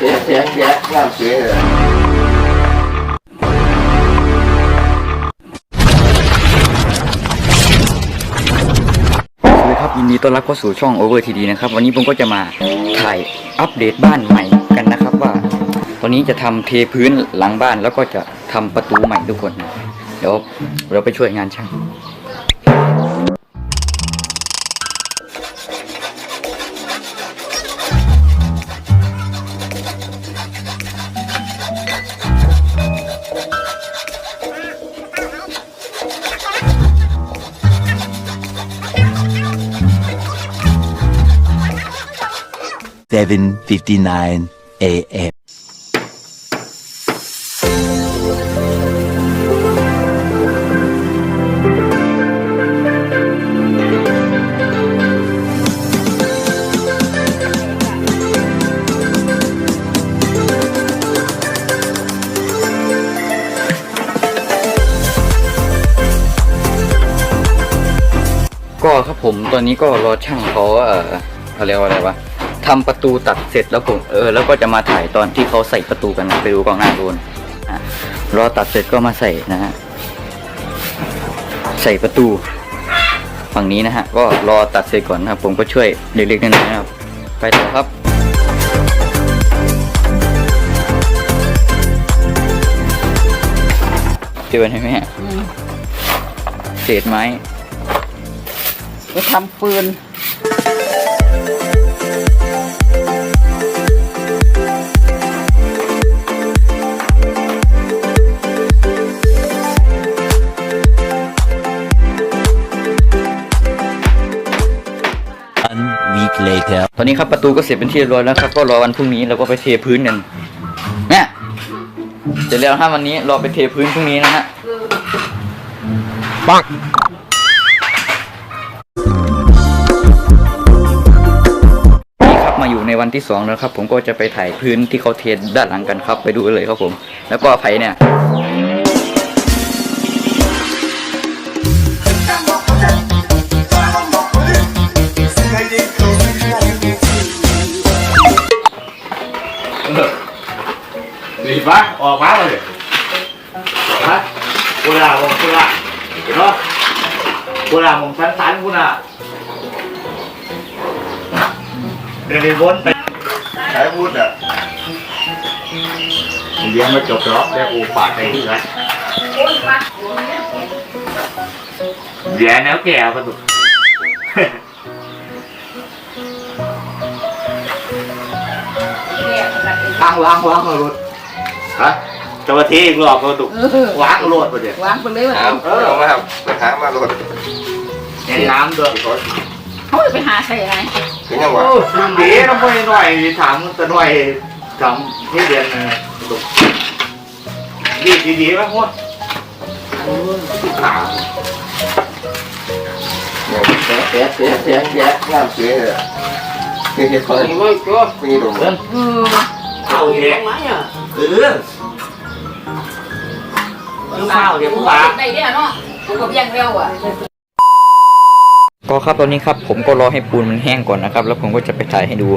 เสียเสียเสียน้ำเสียเลยสวัสดีครับยินดีต้อนรับเข้าสู่ช่อง Over TD นะครับ วันนี้ผมก็จะมาถ่ายอัปเดตบ้านใหม่กันนะครับว่า ตอนนี้จะทำเทพื้นหลังบ้านแล้วก็จะทำประตูใหม่ทุกคน เดี๋ยวเราไปช่วยงานช่าง 7:59 a.m. ก็ครับผมตอนนี้ก็รอช่างเขาเอ่อเขาเรียกว่าอะไรวะ ทำประตูตัดเสร็จแล้วผมเออแล้วก็จะมาถ่ายตอนที่เขาใส่ประตูกันนะไปดูกล้องหน้าดูนะอะรอตัดเสร็จก็มาใส่นะฮะใส่ประตูฝั่งนี้นะฮะก็รอตัดเสร็จก่อนนะครับผมก็ช่วยเล็กๆน้อยๆนะครับ ไปต่อครับเจอไหมแม่เศษไม้ไปทำฟืน later. ตอนนี้ครับประตูก็เสร็จเป็นที่เรียบร้อยแล้วครับก็รอวันพรุ่งนี้เราก็ไปเทพื้นกันเนี่ยเสร็จแล้วถ้าวันนี้รอไปเทพื้นพรุ่งนี้นะฮะปังนี่ครับมาอยู่ในวันที่สองแล้วครับ ผมก็จะไปถ่ายพื้นที่เขาเทด้านหลังกันครับ ไปดูกันเลยครับผม แล้วก็ไผ่เนี่ย รีบวะออกมาเลยฮะกูลามองกูลาเนาะกูลามองสันสันกูน่ะเดินวนไปใช้พูดอะเลี้ยงมาจบแล้วแล้วกูฝากไปที่ไหนเดี๋ยวแนวแก่ประตูวางวางวางเอารถ ฮะจะมาทีอีกรอบก็ตุกเออวางเอารถไปเดี๋ยววางไปเลยว่าเออเอามาครับไปหามารถเห็นน้ำด้วยเขาไปหาใครไงเป็นยังวะดีต้องไปหน่อยถามแต่หน่อยทำที่เรียนนะตุกดีดีดีไหมพวกขาวเสียเสียเสียเสียเสียน้ำเสียเลยนี่เห็นคนนี้ไม่ก็มีตรงนั้นเออเอาเองเออคือข้าวเดี๋ยวผู้บ่า ได้เนี่ยเนาะกูกับยังเร็วอะ ก็ครับตอนนี้ครับผมก็รอให้ปูนมันแห้งก่อนนะครับ แล้วผมก็จะไปถ่ายให้ดู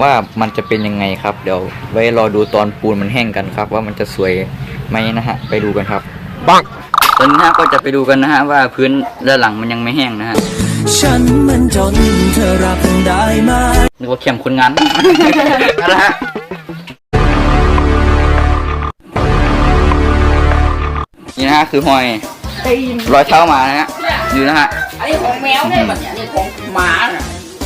ว่ามันจะเป็นยังไงครับ เดี๋ยวไว้รอดูตอนปูนมันแห้งกันครับ ว่ามันจะสวยไหมนะฮะไปดูกันครับปังตอนนี้นะฮะก็จะไปดูกันนะฮะว่าพื้นด้านหลังมันยังไม่แห้งนะฮะฉันมันจนเธอรับได้ไหม นึกว่าเข้มคนงานนั่นแหละฮะ นี่นะฮะคือหอยตีนรอยเท้าหมานะฮะอยู่นะฮะอันนี้ของแมวเนี่ยแบบเนี้ยนี่ของหมาน่ะ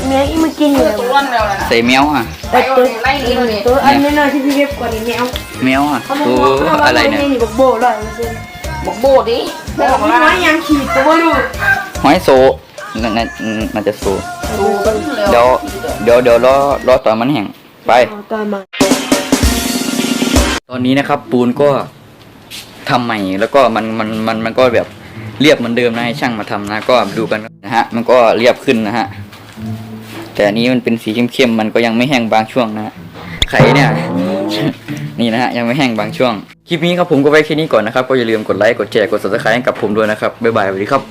แม่อีมากินอเอยู่อแล้วตัวนั้นแล้วนะใส่แมวอะไปเอาไล่นี่นี่ตัวอันนี้น่าที่พี่เว็บกว่านี้แมวแมวอะเขาบอตักวว่าอะไรเนี่ยนี่บอกโบร้อยเปอร์เซ็นต์บอกโบดิบแต่อกพี่ละน้อยยังขีดตัวว่าลูกหอยโซนั่นนั่นน่าจะโซดูกันเดี๋ยวเดี๋ยวเดี๋ยวรอรอตอนมันแห้งไปเอาตอนมาตอนนี้นะครับปูนก็ ทำใหม่แล้วก็มันมันมันมันก็แบบเรียบเหมือนเดิมนะให้ช่างมาทำนะ ก็ดูกันนะฮะ มันก็เรียบขึ้นนะฮะ แต่อันนี้มันเป็นสีเข้มๆมันก็ยังไม่แห้งบางช่วงนะฮะไข่เนี่ยนี่นะฮะยังไม่แห้งบางช่วง คลิปนี้ครับผมก็ไว้แค่นี้ก่อนนะครับ ก็อย่าลืมกดไลค์กดแชร์กด subscribe ให้กับผมด้วยนะครับบ๊ายบายสวัสดีครับ